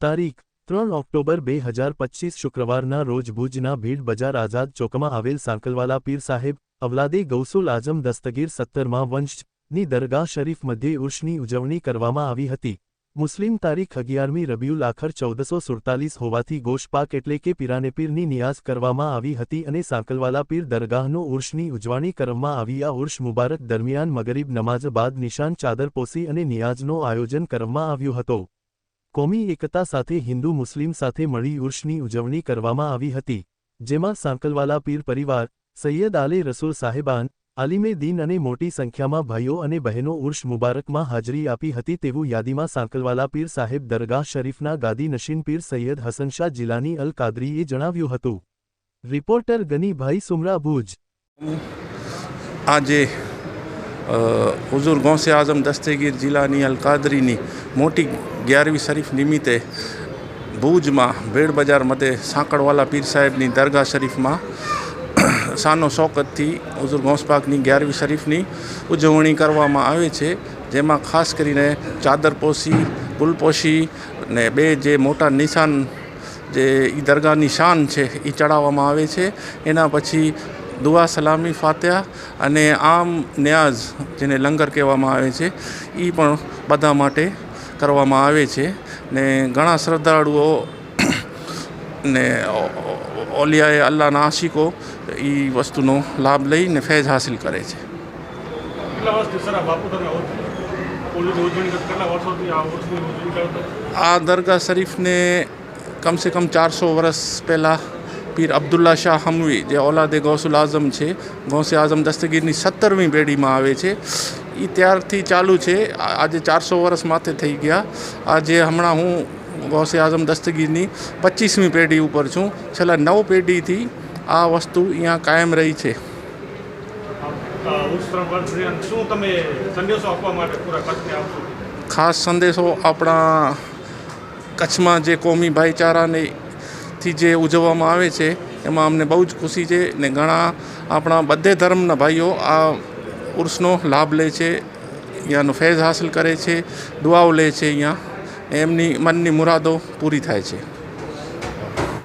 તારીખ, ત્રણ ઓક્ટોબર બે હજાર પચીસ શુક્રવારના રોજ ભુજના ભીડ બજાર આઝાદ ચોકમાં આવેલ સાંકલવાલા પીર સાહેબ, અવલાદે ગૌસુલ આઝમ દસ્તગીર સત્તરમાં વંશની દરગાહ શરીફ મધ્યે ઉર્ષની ઉજવણી કરવામાં આવી હતી. મુસ્લિમ તારીખ અગિયારમી રબિયુલ આખર ચૌદસો સુડતાલીસ હોવાથી ગોશપાક એટલે કે પીરાનેપીરની નિયાઝ કરવામાં આવી હતી અને સાંકલવાલા પીર દરગાહનો ઉર્ષની ઉજવણી કરવામાં આવી. આ ઉર્ષ મુબારક દરમિયાન મગરીબ નમાઝ બાદ નિશાન ચાદર પોસી અને નિયાઝનો આયોજન કરવામાં આવ્યું હતો. કોમી એકતા સાથે હિન્દુ મુસ્લિમ સાથે મળી ઉર્ષની ઉજવણી કરવામાં આવી હતી, જેમાં સાંકલવાલા પીર પરિવાર, સૈયદ આલે રસૂલ સાહેબાન, આલિમે દીન અને મોટી સંખ્યામાં ભાઈઓ અને બહેનો ઉર્ષ મુબારકમાં હાજરી આપી હતી તેવું યાદીમાં સાંકલવાલા પીર સાહેબ દરગાહ શરીફના ગાદી નશીન પીર સૈયદ હસનશાહ જિલાની અલ કાદરીએ જણાવ્યું હતું. રિપોર્ટર ગનીભાઈ સુમરા ભુજ. આજે હુઝુર ગૌસે આઝમ દસ્તગીર જિલ્લાની અલ કાદરીની મોટી ગ્યારવી શરીફ નિમિત્તે ભુજમાં ભેડ બજાર મધ્યે સાંકળવાલા પીર સાહેબની દરગાહ શરીફમાં શાનો શોકતથી હુઝુર ગોંસપાકની ગ્યારવી શરીફની ઉજવણી કરવામાં આવે છે, જેમાં ખાસ કરીને ચાદર પોશી ગુલપોશી ને બે જે મોટા નિશાન જે એ દરગાહની શાન છે એ ચડાવવામાં આવે છે. એના પછી દુઆ સલામી ફાત્યા અને આમ ન્યાઝ જેને લંગર કહેવામાં આવે છે એ પણ બધા માટે કરવામાં આવે છે. ને ઘણા શ્રદ્ધાળુઓ ને ઓલિયાએ અલ્લાહના આશિકો એ વસ્તુનો લાભ લઈને ફૈઝ હાસિલ કરે છે. આ દરગાહ શરીફને કમસે કમ ચારસો વર્ષ પહેલાં પીર અબ્દુલ્લા શાહ હમવી જે ઓલાદે ગૌસુલ આઝમ છે. ગૌસે આઝમ દસ્તગીરની સત્તરમી પેઢીમાં આવે છે. એ ત્યારથી ચાલુ છે. આજે ચારસો વર્ષ માથે થઈ ગયા. આજે હમણાં હું ગૌસે આઝમ દસ્તગીરની પચીસમી પેઢી ઉપર છું. છેલ્લા નવ પેઢીથી આ વસ્તુ અહીંયા કાયમ રહી છે. ખાસ સંદેશો આપણા કચ્છમાં જે કોમી ભાઈચારાને થી જે ઉજવવામાં આવે છે, એમાં અમને બહુ જ ખુશી છે ને ઘણા આપણા બધે ધર્મના ભાઈઓ આ ઉર્સનો લાભ લે છે અહીંયાનો ફૈઝ હાંસલ કરે છે, દુઆઓ લે છે અહીંયા એમની મનની મુરાદો પૂરી થાય છે.